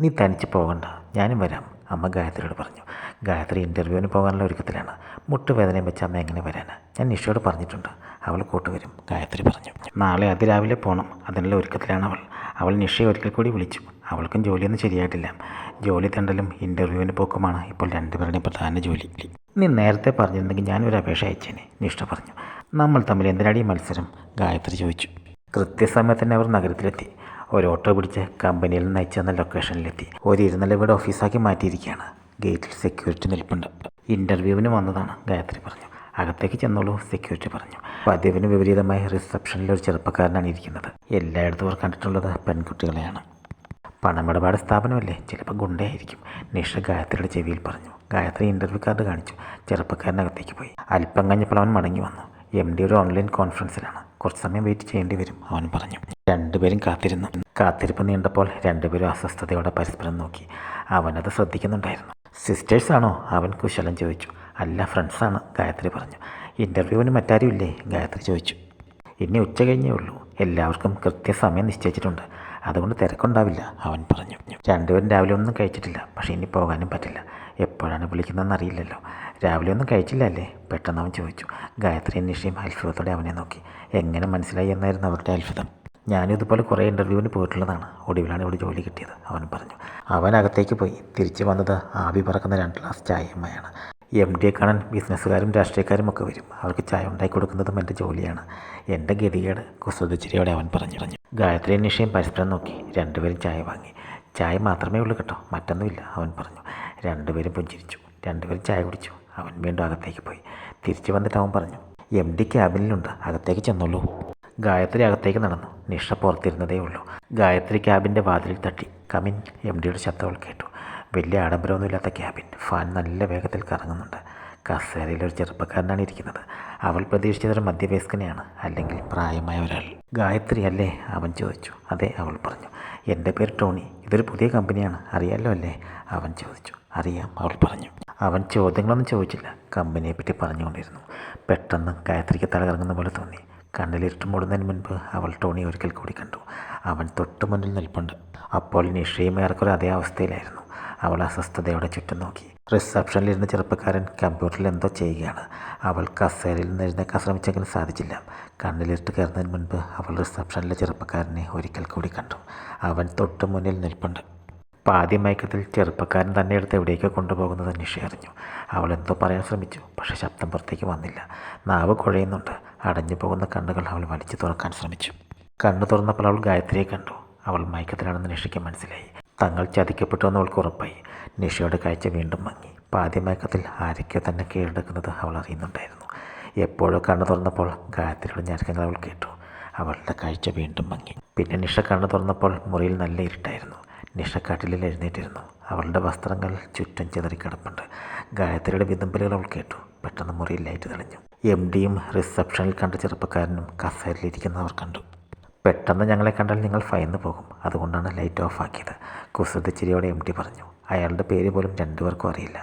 നീ തനിച്ച് പോകണ്ട. ഞാനും വരാം. അമ്മ ഗായത്രിയോട് പറഞ്ഞു. ഗായത്രി ഇന്റർവ്യൂവിന് പോകാനുള്ള ഒരുക്കത്തിലാണ്. മുട്ടുവേദനയും വെച്ച് അമ്മ എങ്ങനെ വരാൻ ഞാൻ നിഷയോട് പറഞ്ഞിട്ടുണ്ട്. അവൾ കൂട്ടുവരും ഗായത്രി പറഞ്ഞു. നാളെ അതിരാവിലെ പോകണം അതിനുള്ള ഒരുക്കത്തിലാണ് അവൾ. അവൾ നിഷയെ ഒരിക്കൽ കൂടി വിളിച്ചു. അവൾക്കും ജോലിയൊന്നും ശരിയായിട്ടില്ല. ജോലി തണ്ടലും ഇന്റർവ്യൂവിന് പോക്കുമാണ് ഇപ്പോൾ രണ്ടുപേരുടെയും പ്രധാന ജോലി. നീ നേരത്തെ പറഞ്ഞിരുന്നെങ്കിൽ ഞാനൊരു അപേക്ഷ അയച്ചേനെ നിഷ്ഠ പറഞ്ഞു. നമ്മൾ തമ്മിൽ എന്തിനാടി മത്സരം? ഗായത്രി ചോദിച്ചു. കൃത്യസമയത്ത് തന്നെ അവർ നഗരത്തിലെത്തി. ഒരു ഓട്ടോ പിടിച്ച് കമ്പനിയിൽ നിന്ന് അയച്ചു തന്ന ലൊക്കേഷനിലെത്തി. ഒരു ഇരുനില വീട് ഓഫീസാക്കി മാറ്റിയിരിക്കുകയാണ്. ഗേറ്റിൽ സെക്യൂരിറ്റി നിൽപ്പുണ്ട്. ഇന്റർവ്യൂവിന് വന്നതാണ് ഗായത്രി പറഞ്ഞു. അകത്തേക്ക് ചെന്നോളൂ സെക്യൂരിറ്റി പറഞ്ഞു. പതിവിന് വിപരീതമായി റിസപ്ഷനിൽ ഒരു ചെറുപ്പക്കാരനാണ് ഇരിക്കുന്നത്. എല്ലായിടത്തും അവർ കണ്ടിട്ടുള്ളത് പെൺകുട്ടികളെയാണ്. പണമിടപാട് സ്ഥാപനമല്ലേ? ചിലപ്പോൾ ഗുണ്ടയായിരിക്കും. നിഷ ഗായത്രിയുടെ ചെവിയിൽ പറഞ്ഞു. ഗായത്രി ഇന്റർവ്യൂ കാർഡ് കാണിച്ചു. ചെറുപ്പക്കാരനകത്തേക്ക് പോയി. അല്പം കഴിഞ്ഞപ്പോൾ അവൻ മടങ്ങി വന്നു. എം ഡി ഒരു ഓൺലൈൻ കോൺഫറൻസിലാണ് കുറച്ച് സമയം വെയിറ്റ് ചെയ്യേണ്ടി വരും അവൻ പറഞ്ഞു. രണ്ടുപേരും കാത്തിരുന്നു. കാത്തിരിപ്പ് നീണ്ടപ്പോൾ രണ്ടുപേരും അസ്വസ്ഥതയോടെ പരസ്പരം നോക്കി. അവനത് ശ്രദ്ധിക്കുന്നുണ്ടായിരുന്നു. സിസ്റ്റേഴ്സാണോ അവൻ കുശലം ചോദിച്ചു. അല്ല ഫ്രണ്ട്സാണ് ഗായത്രി പറഞ്ഞു. ഇന്റർവ്യൂവിന് മറ്റാരും ഇല്ലേ ഗായത്രി ചോദിച്ചു. ഇനി ഉച്ച കഴിഞ്ഞേ ഉള്ളൂ. എല്ലാവർക്കും കൃത്യസമയം നിശ്ചയിച്ചിട്ടുണ്ട്. അതുകൊണ്ട് തിരക്കുണ്ടാവില്ല അവൻ പറഞ്ഞു. രണ്ടുപേരും രാവിലെ ഒന്നും കഴിച്ചിട്ടില്ല. പക്ഷേ ഇനി പോകാനും പറ്റില്ല. എപ്പോഴാണ് വിളിക്കുന്നതെന്ന് അറിയില്ലല്ലോ. രാവിലെ ഒന്നും കഴിച്ചില്ല അല്ലേ പെട്ടെന്ന് അവൻ ചോദിച്ചു. ഗായത്രി നിഷയും അത്ഭുതത്തോടെ അവനെ നോക്കി. എങ്ങനെ മനസ്സിലായി എന്നായിരുന്നു അവരുടെ അത്ഭുതം. ഞാനും ഇതുപോലെ കുറേ ഇന്റർവ്യൂവിന് പോയിട്ടുള്ളതാണ്. ഒടുവിലാണ് ഇവിടെ ജോലി കിട്ടിയത്. അവൻ പറഞ്ഞു അവൻ അകത്തേക്ക് പോയി. തിരിച്ചു വന്നത് ആവി പറക്കുന്ന രണ്ട് ഗ്ലാസ് ചായമ്മയാണ് എം ഡിയെ കാണാൻ ബിസിനസ്സുകാരും രാഷ്ട്രീയക്കാരും ഒക്കെ വരും. അവർക്ക് ചായ ഉണ്ടാക്കി കൊടുക്കുന്നതും എന്റെ ജോലിയാണ്. എന്റെ ഗതികേട് കുസൃതച്ചിരിയോടെ അവൻ പറഞ്ഞു പറഞ്ഞു ഗായത്രി നിഷയും പരസ്പരം നോക്കി. രണ്ടുപേരും ചായ വാങ്ങി. ചായ മാത്രമേ ഉള്ളൂ കേട്ടോ. മറ്റൊന്നുമില്ല അവൻ പറഞ്ഞു. രണ്ടുപേരും പുഞ്ചിരിച്ചു. രണ്ടുപേരും ചായ കുടിച്ചു. അവൻ വീണ്ടും അകത്തേക്ക് പോയി. തിരിച്ചു വന്നിട്ട് അവൻ പറഞ്ഞു എം ഡി ക്യാബിനിലുണ്ട്. അകത്തേക്ക് ചെന്നുള്ളൂ ഗായത്രി അകത്തേക്ക് നടന്നു. നിഷ പുറത്തിരുന്നതേ ഉള്ളൂ. ഗായത്രി ക്യാബിന്റെ വാതിലിൽ തട്ടി. കമിൻ എം ഡിയുടെ ശബ്ദം കേട്ടു. വലിയ ആഡംബരമൊന്നുമില്ലാത്ത ക്യാബിൻ. ഫാൻ നല്ല വേഗത്തിൽ കറങ്ങുന്നുണ്ട്. കസേരയിൽ ഒരു ചെറുപ്പക്കാരനാണ് ഇരിക്കുന്നത്. അവൾ പ്രതീക്ഷിച്ചത് ഒരു മധ്യവയസ്കനെയാണ് അല്ലെങ്കിൽ പ്രായമായ ഒരാൾ ഗായത്രി അല്ലേ? അവൻ ചോദിച്ചു. അതെ അവൾ പറഞ്ഞു. എന്റെ പേര് ടോണി. ഇതൊരു പുതിയ കമ്പനിയാണ്. അറിയാമല്ലോ അല്ലേ? അവൻ ചോദിച്ചു. അറിയാം അവൾ പറഞ്ഞു. അവൻ ചോദ്യങ്ങളൊന്നും ചോദിച്ചില്ല. കമ്പനിയെപ്പറ്റി പറഞ്ഞുകൊണ്ടിരുന്നു. പെട്ടെന്ന് ഗായത്രിക്ക് തലകറങ്ങുന്ന പോലെ തോന്നി. കണ്ണിലിരുട്ട് മൂടുന്നതിന് മുൻപ് അവൾ ടോണി ഒരിക്കൽ കൂടി കണ്ടു. അവൻ തൊട്ടു മുന്നിൽ നിൽപ്പുണ്ട്. അപ്പോൾ നിഷയും ഏറെക്കുറെ അതേ അവസ്ഥയിലായിരുന്നു. അവൾ അസ്വസ്ഥതയോടെ ചുറ്റും നോക്കി. റിസപ്ഷനിലിരുന്ന ചെറുപ്പക്കാരൻ കമ്പ്യൂട്ടറിൽ എന്തോ ചെയ്യുകയാണ്. അവൾ കസേരയിൽ നിന്ന് എഴുന്നേക്കാൻ ശ്രമിച്ചെങ്കിലും സാധിച്ചില്ല. കണ്ണിലിട്ട് കയറുന്നതിന് മുൻപ് അവൾ റിസപ്ഷനിലെ ചെറുപ്പക്കാരനെ ഒരിക്കൽ കൂടി കണ്ടു. അവൻ തൊട്ടു മുന്നിൽ നിൽപ്പുണ്ട്. പാതി മയക്കത്തിൽ ചെറുപ്പക്കാരൻ തന്നെ എടുത്ത് എവിടേക്കോ കൊണ്ടുപോകുന്നത് നിഷ അറിഞ്ഞു അവൾ എന്തോ പറയാൻ ശ്രമിച്ചു പക്ഷേ ശബ്ദം പുറത്തേക്ക് വന്നില്ല. നാവ് കുഴയുന്നുണ്ട്. അടഞ്ഞു പോകുന്ന കണ്ണുകൾ അവൾ വലിച്ചു തുറക്കാൻ ശ്രമിച്ചു. കണ്ണു തുറന്നപ്പോൾ അവൾ ഗായത്രിയെ കണ്ടു. അവൾ മയക്കത്തിലാണെന്ന് നിഷയ്ക്ക് മനസ്സിലായി. തങ്ങൾ ചതിക്കപ്പെട്ടു എന്ന് അവൾക്ക് ഉറപ്പായി. നിഷയുടെ കാഴ്ച വീണ്ടും മങ്ങി. പാതിമയക്കത്തിൽ ആരൊക്കെ തന്നെ കീഴടക്കുന്നത് അവൾ അറിയുന്നുണ്ടായിരുന്നു. എപ്പോഴോ കണ്ണു തുറന്നപ്പോൾ ഗായത്രിയുടെ ഞരക്കങ്ങൾ അവൾ കേട്ടു. അവളുടെ കാഴ്ച വീണ്ടും മങ്ങി. പിന്നെ നിഷ കണ്ണു തുറന്നപ്പോൾ മുറിയിൽ നല്ല ഇരുട്ടായിരുന്നു. നിഷ കട്ടിലിൽ എഴുന്നേറ്റിരുന്നു. അവളുടെ വസ്ത്രങ്ങൾ ചുറ്റും ചിതറിക്കിടപ്പുണ്ട് ഗായത്രിയുടെ വിതുമ്പലുകൾ അവൾ കേട്ടു. പെട്ടെന്ന് മുറിയിൽ ലൈറ്റ് തെളിഞ്ഞു. എം ഡിയും റിസപ്ഷനിൽ കണ്ട ചെറുപ്പക്കാരനും കസേരയിലിരിക്കുന്നവർ കണ്ടു. പെട്ടെന്ന് ഞങ്ങളെ കണ്ടാൽ നിങ്ങൾ ഭയന്ന് പോകും. അതുകൊണ്ടാണ് ലൈറ്റ് ഓഫ് ആക്കിയത്. കുസൃതിച്ചിരിയോടെ എം ടി പറഞ്ഞു. അയാളുടെ പേര് പോലും രണ്ടുപേർക്കും അറിയില്ല.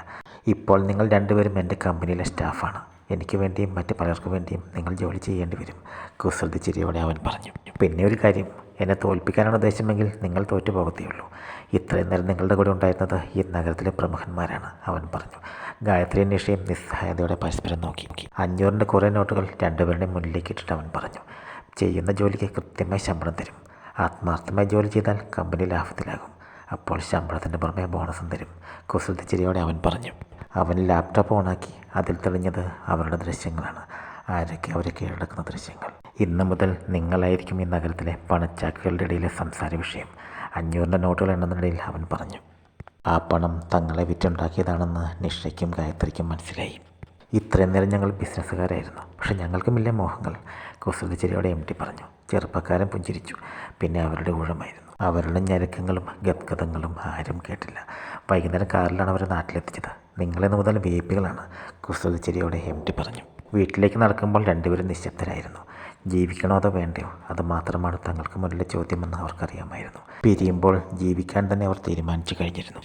ഇപ്പോൾ നിങ്ങൾ രണ്ടുപേരും എന്റെ കമ്പനിയിലെ സ്റ്റാഫാണ് എനിക്ക് വേണ്ടിയും മറ്റ് പലർക്കും വേണ്ടിയും നിങ്ങൾ ജോലി ചെയ്യേണ്ടി വരും കുസൃതിച്ചിരിയോടെ അവൻ പറഞ്ഞു. പിന്നെ ഒരു കാര്യം എന്നെ തോൽപ്പിക്കാനാണ് ഉദ്ദേശമെങ്കിൽ നിങ്ങൾ തോറ്റു പോകത്തേയുള്ളൂ ഇത്രയും നേരം നിങ്ങളുടെ കൂടെ ഉണ്ടായിരുന്നത് ഈ നഗരത്തിലെ പ്രമുഖന്മാരാണ് അവൻ പറഞ്ഞു. ഗായത്രി നിഷയും നിസ്സഹായതയോടെ പരസ്പരം നോക്കി. അഞ്ഞൂറിന്റെ കുറേ നോട്ടുകൾ രണ്ടുപേരുടെയും മുന്നിലേക്ക് ഇട്ടിട്ട് അവൻ പറഞ്ഞു. ചെയ്യുന്ന ജോലിക്ക് കൃത്യമായി ശമ്പളം തരും. ആത്മാർത്ഥമായി ജോലി ചെയ്താൽ കമ്പനി ലാഭത്തിലാകും. അപ്പോൾ ശമ്പളത്തിന്റെ പുറമെ ബോണസും തരും. കുസൃതി ചിരിയോടെ അവൻ പറഞ്ഞു. അവൻ ലാപ്ടോപ്പ് ഓണാക്കി. അതിൽ തെളിഞ്ഞത് അവരുടെ ദൃശ്യങ്ങളാണ്. ആരൊക്കെ അവരെ കീഴടക്കുന്ന ദൃശ്യങ്ങൾ? ഇന്ന് മുതൽ നിങ്ങളായിരിക്കും ഈ നഗരത്തിലെ പണച്ചാക്കുകളുടെ ഇടയിലെ സംസാര വിഷയം. അഞ്ഞൂറിന്റെ നോട്ടുകൾ എണ്ണുന്നതിനിടയിൽ അവൻ പറഞ്ഞു. ആ പണം തങ്ങളെ വിറ്റുണ്ടാക്കിയതാണെന്ന് നിഷയ്ക്കും ഗായത്രിക്കും മനസ്സിലായി. ഇത്രയും നേരം ഞങ്ങൾ ബിസിനസ്സുകാരായിരുന്നു. പക്ഷെ ഞങ്ങൾക്കുമില്ല മോഹങ്ങൾ. കുസൃതിച്ചിരിയോടെ എം ടി പറഞ്ഞു. ചെറുപ്പക്കാരൻ പുഞ്ചിരിച്ചു. പിന്നെ അവരുടെ ഊഴമായിരുന്നു. അവരുടെ ഞരക്കങ്ങളും ഗദ്ഗതങ്ങളും ആരും കേട്ടില്ല. വൈകുന്നേരം കാറിലാണ് അവരെ നാട്ടിലെത്തിച്ചത്. നിങ്ങളെന്ന് മുതൽ വി പികളാണ് കുസൃതിച്ചിരിയോടെ എം ടി പറഞ്ഞു. വീട്ടിലേക്ക് നടക്കുമ്പോൾ രണ്ടുപേരും നിശബ്ദരായിരുന്നു. ജീവിക്കണോ അതോ വേണ്ടയോ? അത് മാത്രമാണ് തങ്ങൾക്ക് മുന്നിലെ ചോദ്യമെന്ന് അവർക്കറിയാമായിരുന്നു. പിരിയുമ്പോൾ ജീവിക്കാൻ തന്നെ അവർ തീരുമാനിച്ചു കഴിഞ്ഞിരുന്നു.